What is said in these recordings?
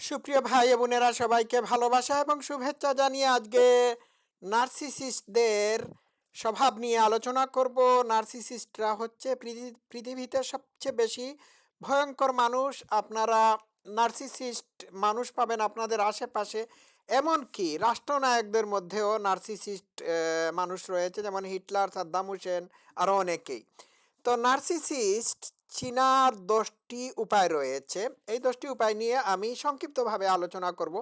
সুপ্রিয় ভাই বোনেরা, সবাইকে ভালোবাসা এবং শুভেচ্ছা জানিয়ে আজকে নার্সিসিস্টদের স্বভাব নিয়ে আলোচনা করব। নার্সিসিস্টরা হচ্ছে পৃথিবীতে সবচেয়ে বেশি ভয়ঙ্কর মানুষ। আপনারা নার্সিসিস্ট মানুষ পাবেন আপনাদের আশেপাশে। এমনকি রাষ্ট্রনায়কদের মধ্যেও নার্সিসিস্ট মানুষ রয়েছে, যেমন হিটলার, সাদ্দাম হোসেন, আরও অনেকেই। তো নার্সিসিস্ট চিনার দশটি উপায় রয়েছে। এই দশটি উপায় নিয়ে আমি সংক্ষিপ্তভাবে আলোচনা করব।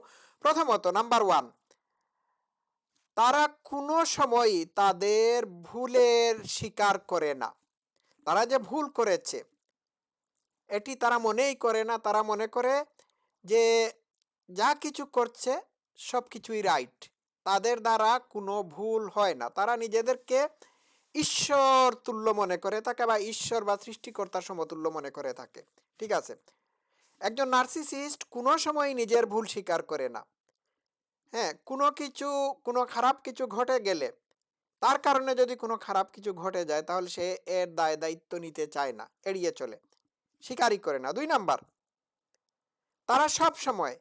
প্রথমত, নাম্বার ওয়ান, তারা কোনো সময়ই তাদের ভুলের স্বীকার করে না। তারা যে ভুল করেছে, এটি তারা মনেই করে না। তারা মনে করে যে যা কিছু করছে সব কিছুই রাইট। তাদের দ্বারা কোনো ভুল হয় না। তারা নিজেদেরকে ঈশ্বর তুল্য মনে করে থাকে বা ঈশ্বর বা সৃষ্টিকর্তার সমতুল্য মনে করে থাকে। ঠিক আছে? একজন নার্সিসিস্ট কোনো সময় নিজের ভুল স্বীকার করে না। হ্যাঁ কোনো কিছু, কোনো খারাপ কিছু ঘটে গেলে, তার কারণে যদি কোনো খারাপ কিছু ঘটে যায়, তাহলে সে এর দায়, দায়িত্ব নিতে চায় না, এড়িয়ে চলে। স্বীকারই করে না। দুই নাম্বার, তারা সব সময়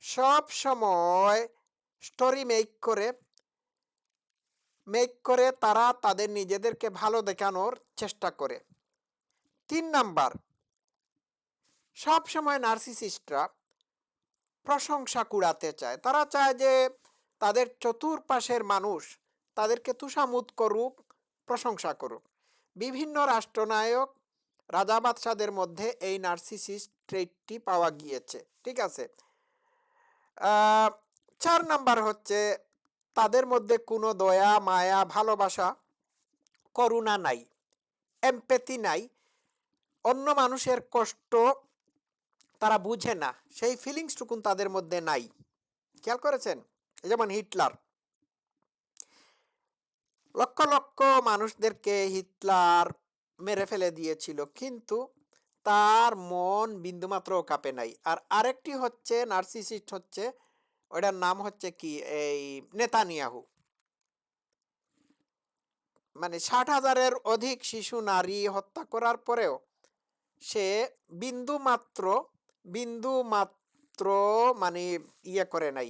সব সময় স্টোরি মেক করে মেক করে তারা তাদের নিজেদেরকে ভালো দেখানোর চেষ্টা করে। তিন নাম্বার সব সময় নার্সিসিস্টরা প্রশংসা কুড়াতে চায়। তারা চায় যে তাদের চতুর্পাশের মানুষ তাদেরকে তুষামুদ করুক, প্রশংসা করুক। বিভিন্ন রাষ্ট্রনায়ক রাজা বাদশাদের মধ্যে এই নার্সিসিস্ট ট্রেটটি পাওয়া গিয়েছে, ঠিক আছে? চার নাম্বার হচ্ছে তাদের মধ্যে কোনো দয়া, মায়া, ভালোবাসা, করুণা নাই এমপেতি নাই। অন্য মানুষের কষ্ট তারা বুঝে না, সেই ফিলিংসটুকুন তাদের মধ্যে নাই। খেয়াল করেছেন? যেমন হিটলার। লক্ষ লক্ষ মানুষদেরকে হিটলার মেরে ফেলে দিয়েছিল, কিন্তু তার মন বিন্দুমাত্র কাঁপে নাই। আর আরেকটি হচ্ছে, নার্সিসিস্ট হচ্ছে ওটার নাম হচ্ছে কি? এই নেতানিয়াহু। মানে ষাট হাজারের অধিক শিশু, নারী হত্যা করার পরেও সে বিন্দু মাত্র বিন্দু মাত্র মানে ইয়ে করে নাই,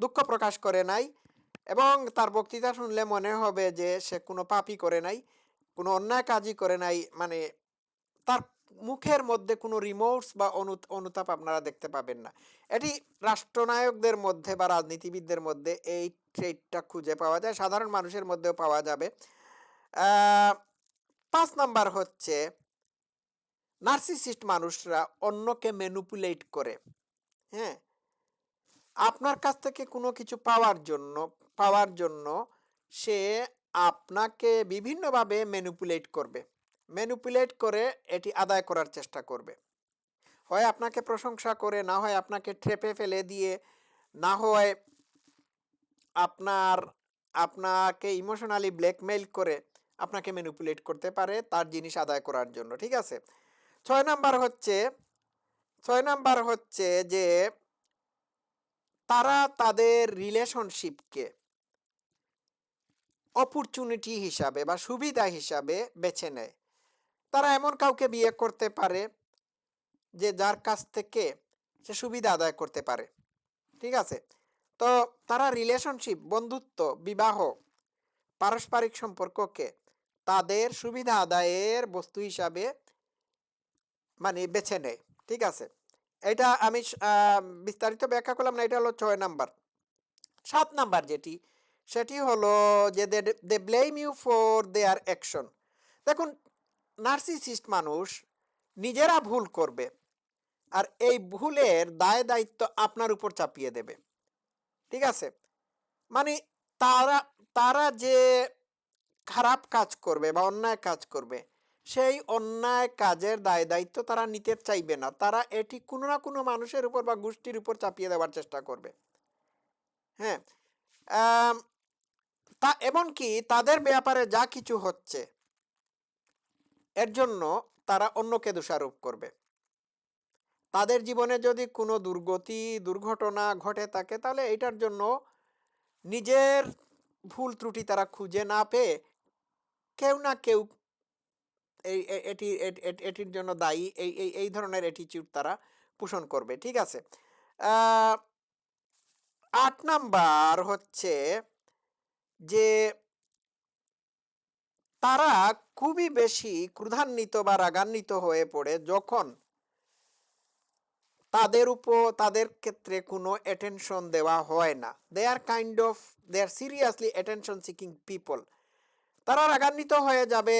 দুঃখ প্রকাশ করে নাই এবং তার বক্তৃতা শুনলে মনে হবে যে সে কোনো পাপই করে নাই, কোনো অন্যায় কাজই করে নাই মানে তার মুখের মধ্যে কোনো রিমোটস বা অনু, অনুতাপ আপনারা দেখতে পাবেন না। এটি রাষ্ট্রনায়কদের মধ্যে বা রাজনীতিবিদদের মধ্যে এই ট্রেডটা খুঁজে পাওয়া যায়, সাধারণ মানুষের মধ্যেও পাওয়া যাবে। পাঁচ নাম্বার হচ্ছে নার্সিসিস্ট মানুষরা অন্যকে ম্যানুপুলেট করে হ্যাঁ? আপনার কাছ থেকে কোনো কিছু পাওয়ার জন্য পাওয়ার জন্য সে আপনাকে বিভিন্নভাবে ম্যানুপুলেট করবে। ম্যানুপুলেট করে এটি আদায় করার চেষ্টা করবে। হয় আপনাকে প্রশংসা করে, না হয় আপনাকে ট্রেপে ফেলে দিয়ে, না হয় আপনার, আপনাকে ইমোশনালি ব্ল্যাকমেইল করে আপনাকে ম্যানুপুলেট করতে পারে তার জিনিস আদায় করার জন্য, ঠিক আছে? ছয় নাম্বার হচ্ছে, ছয় নাম্বার হচ্ছে যে তারা তাদের রিলেশনশিপকে অপরচুনিটি হিসাবে বা সুবিধা হিসাবে বেছে নেয়। তারা এমন কাউকে বিয়ে করতে পারে যে যার কাছ থেকে সে সুবিধা আদায় করতে পারে। ঠিক আছে? তো তারা রিলেশনশিপ বন্ধুত্ব, বিবাহ, পারস্পরিক সম্পর্ককে তাদের সুবিধা আদায়ের বস্তু হিসাবে মানে বেছে নেয়। ঠিক আছে? এটা আমি বিস্তারিত ব্যাখ্যা করলাম না, এটা হলো ছয় নাম্বার। সাত নাম্বার যেটি, সেটি হলো যে they blame you for their action দেখুন নার্সিসিস্ট মানুষ নিজেরা ভুল করবে আর এই ভুলের দায় দায়িত্ব আপনার উপর চাপিয়ে দেবে। ঠিক আছে? মানে তারা তারা যে খারাপ কাজ করবে বা অন্যায় কাজ করবে, সেই অন্যায় কাজের দায় দায়িত্ব তারা নিতে চাইবে না। তারা এটি কোনো না কোনো মানুষের উপর বা গোষ্ঠীর উপর চাপিয়ে দেওয়ার চেষ্টা করবে। হ্যাঁ? তা এমনকি তাদের ব্যাপারে যা কিছু হচ্ছে এর জন্য তারা অন্যকে দোষারোপ করবে। তাদের জীবনে যদি কোনো দুর্গতি, দুর্ঘটনা ঘটে থাকে, তাহলে এটার জন্য নিজের ভুল ত্রুটি তারা খুঁজে না পেয়ে কেউ না কেউ এই এটি এট- এট- এটির জন্য দায়ী, এই এই এই ধরনের অ্যাটিটিউড তারা পোষণ করবে, ঠিক আছে? আট নাম্বার হচ্ছে যে তারা খুবই বেশি ক্রুধান্বিত বা রাগান্বিত হয়ে পড়ে যখন তাদের উপর, তাদের ক্ষেত্রে কোনো অ্যাটেনশন দেওয়া হয় না। They are kind of they are seriously attention seeking people তারা রাগান্বিত হয়ে যাবে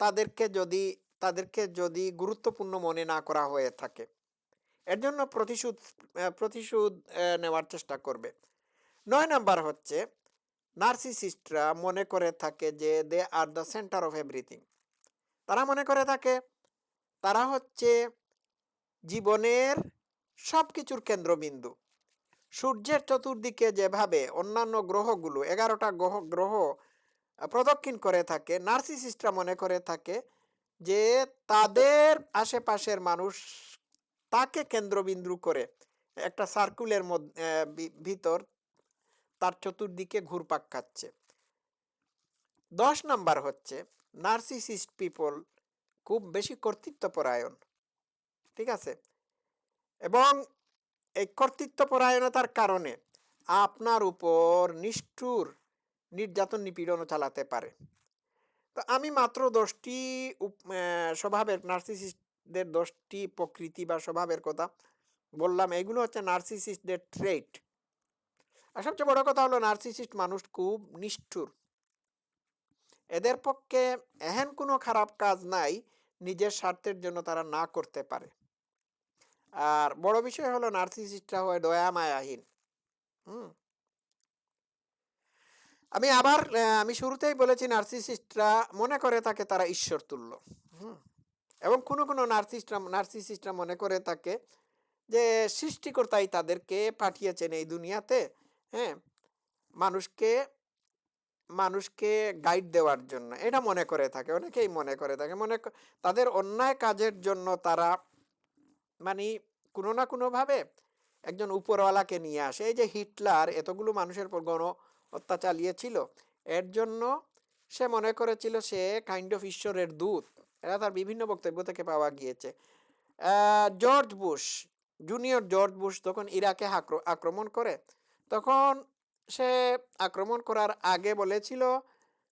তাদেরকে যদি তাদেরকে যদি গুরুত্বপূর্ণ মনে না করা হয়ে থাকে। এর জন্য প্রতিশোধ প্রতিশোধ নেওয়ার চেষ্টা করবে। নয় নাম্বার হচ্ছে নার্সিসিস্টরা মনে করে থাকে যে they are the centre of everything. তারা মনে করে থাকে তারা হচ্ছে জীবনের সব কিছুর কেন্দ্রবিন্দু। সূর্যের চতুর্দিকে যেভাবে অন্যান্য গ্রহগুলো, এগারোটা গ্রহ গ্রহ প্রদক্ষিণ করে থাকে, নার্সিসিস্টরা মনে করে থাকে যে তাদের আশেপাশের মানুষ তাকে কেন্দ্রবিন্দু করে একটা সার্কুলের মধ্যে ভিতর তার চতুর্দিকে ঘুরপাক খাচ্ছে। দশ নাম্বার হচ্ছে, নার্সিসিস্ট পিপল খুব বেশি কর্তৃত্বপরায়ণ, ঠিক আছে? এবং এই কর্তৃত্বপরায়ণতার কারণে আপনার উপর নিষ্ঠুর নির্যাতন নিপীড়নও চালাতে পারে। তো আমি মাত্র দশটি স্বভাবের, নার্সিসিস্টদের দশটি প্রকৃতি বা স্বভাবের কথা বললাম। এগুলো হচ্ছে নার্সিসিস্টদের ট্রেট আর সবচেয়ে বড় কথা হলো নার্সিসিস্ট মানুষ খুব নিষ্ঠুর। এদের পক্ষে এহেন কোনো খারাপ কাজ নাই, নিজের স্বার্থের জন্য তারা না করতে পারে। আর বড় বিষয় হলো নার্সিসিস্টরা হয় দয়া মায়াহীন হুম? আমি আবার আমি শুরুতেই বলেছি নার্সিসিস্টরা মনে করে থাকে তারা ঈশ্বর তুল্য হুম? এবং কোনো কোনো নার্সিস্টরা নার্সিসিস্টরা মনে করে থাকে যে সৃষ্টিকর্তাই তাদেরকে পাঠিয়েছেন এই দুনিয়াতে। হ্যাঁ? মানুষকে মানুষকে গাইড দেওয়ার জন্য। এটা মনে করে থাকে, অনেকেই মনে করে থাকে। মনে তাদের অন্যায় কাজের জন্য তারা মানে কোনো না কোনোভাবে একজন উপরওয়ালাকে নিয়ে আসে। এই যে হিটলার এতগুলো মানুষের উপর গণ হত্যা চালিয়েছিল এর জন্য সে মনে করেছিল সে কাইন্ড অফ ঈশ্বরের দূত। এরা তার বিভিন্ন বক্তব্য থেকে পাওয়া গিয়েছে। George Bush junior George Bush যখন ইরাকে আক্র- আক্রমণ করে। তখন সে আক্রমণ করার আগে বলেছিল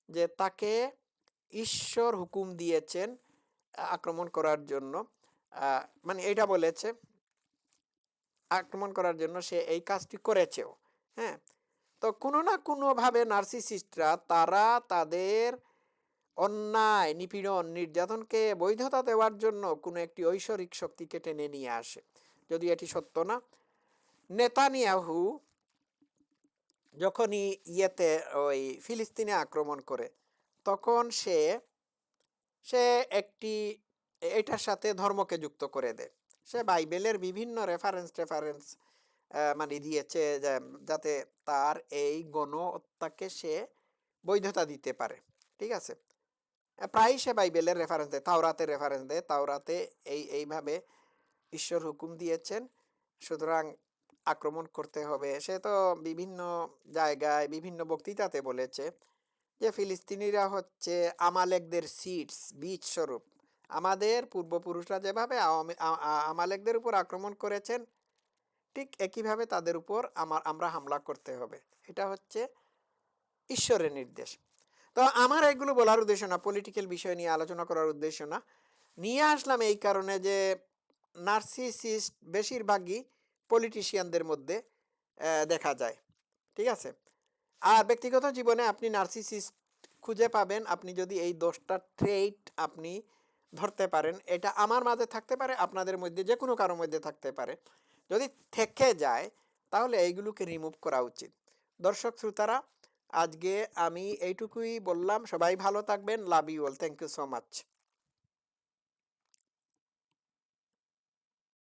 যে, তাকে ঈশ্বর হুকুম দিয়েছেন আক্রমণ করার জন্য। মানে এটা বলেছে, আক্রমণ করার জন্য সে এই কাজটি করেছেও। হ্যাঁ? তো কোনো না কোনোভাবে নার্সিসিস্টরা তারা তাদের অন্যায়, নিপীড়ন, নির্যাতনকে বৈধতা দেওয়ার জন্য কোনো একটি ঐশ্বরিক শক্তিকে টেনে নিয়ে আসে। যদি এটি সত্য না, নেতানিয়াহু যখনই ইয়েতে ওই ফিলিস্তিনে আক্রমণ করে তখন সে সে একটি এটার সাথে ধর্মকে যুক্ত করে দেয়। সে বাইবেলের বিভিন্ন রেফারেন্স রেফারেন্স মানে দিয়েছে যাতে তার এই গণ হত্যাকে সে বৈধতা দিতে পারে। ঠিক আছে? আহ, প্রায়ই সে বাইবেলের রেফারেন্স দেয় তাওরাতে রেফারেন্স দেয়। তাওরাতে এই এইভাবে ঈশ্বর হুকুম দিয়েছেন। সুতরাং আক্রমণ করতে হবে। সে তো বিভিন্ন জায়গায়, বিভিন্ন বক্তৃতাতে বলেছে যে, ফিলিস্তিনিরা হচ্ছে আমালেকদের সিটস বীজ স্বরূপ। আমাদের পূর্বপুরুষরা যেভাবে আমালেকদের উপর আক্রমণ করেছেন, ঠিক একইভাবে তাদের উপর আমার আমরা হামলা করতে হবে। এটা হচ্ছে ঈশ্বরের নির্দেশ। তো আমার এগুলো বলার উদ্দেশ্য না পলিটিক্যাল বিষয় নিয়ে আলোচনা করার উদ্দেশ্য না। নিয়ে আসলাম এই কারণে যে নার্সিসিস্ট বেশিরভাগই পলিটিশিয়ানদের মধ্যে দেখা যায়। ঠিক আছে? আর ব্যক্তিগত জীবনে আপনি নার্সিসিস্ট খুঁজে পাবেন আপনি যদি এই দশটা ট্রেট আপনি ধরতে পারেন এটা আমার মাঝে থাকতে পারে আপনাদের মধ্যে যে কোনো কারোর মধ্যে থাকতে পারে। যদি থেকে যায় তাহলে এইগুলোকে রিমুভ করা উচিত। দর্শক শ্রোতারা আজকে আমি এইটুকুই বললাম। সবাই ভালো থাকবেন। Love you all thank you so much